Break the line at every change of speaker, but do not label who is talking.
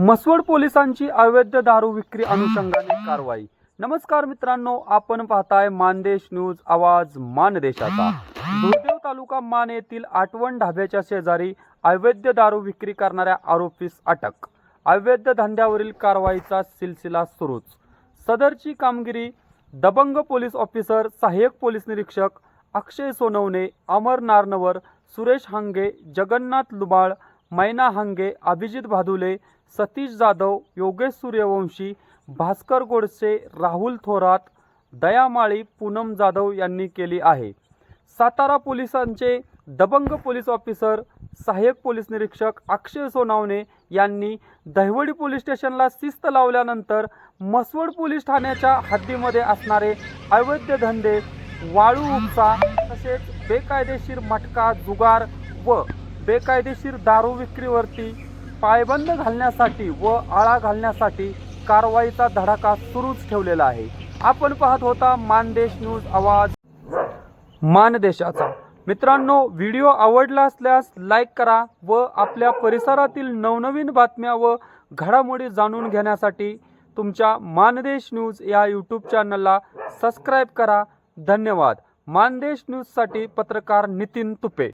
मसवड पोलिसांची अवैध दारू विक्री अनुषंगाने कारवाई. नमस्कार मित्रांनो आपण पाहताय मानदेश न्यूज आवाज मानदेशाचा. दुर्देव तालुका मान येथील आठवण ढाब्याच्या शेजारी अवैध दारू विक्री करणाऱ्या आरोपीस अटक. अवैध धंद्यावरील कारवाईचा सिलसिला सुरूच. सदरची कामगिरी दबंग पोलीस ऑफिसर सहाय्यक पोलीस निरीक्षक अक्षय सोनवणे अमर नारनवर सुरेश हांगे जगन्नाथ लुबाळ मैना हांगे अभिजित भादुले सतीश जाधव योगेश सूर्यवंशी भास्कर गोडसे राहुल थोरात दयामाळी पूनम जाधव यांनी केली आहे. सातारा पोलिसांचे दबंग पोलीस ऑफिसर सहाय्यक पोलीस निरीक्षक अक्षय सोनावणे यांनी दहिवडी पोलीस स्टेशनला शिस्त लावल्यानंतर मसवड पोलीस ठाण्याच्या हद्दीमध्ये असणारे अवैध धंदे वाळू उपसा तसेच बेकायदेशीर मटका जुगार व बेकायदेशीर दारू विक्रीवरती पायबंद घालण्यासाठी व आळा घालण्यासाठी कारवाईचा धडाका सुरूच ठेवलेला आहे. आपण पाहत होता मानदेश न्यूज आवाज. मानदेशाचा. मित्रांनो व्हिडिओ आवडला असल्यास लाईक करा व आपल्या परिसरातील नवनवीन बातम्या व घडामोडी जाणून घेण्यासाठी तुमच्या मानदेश न्यूज या यूट्यूब चॅनलला सबस्क्राईब करा. धन्यवाद. मानदेश न्यूजसाठी पत्रकार नितीन तुपे.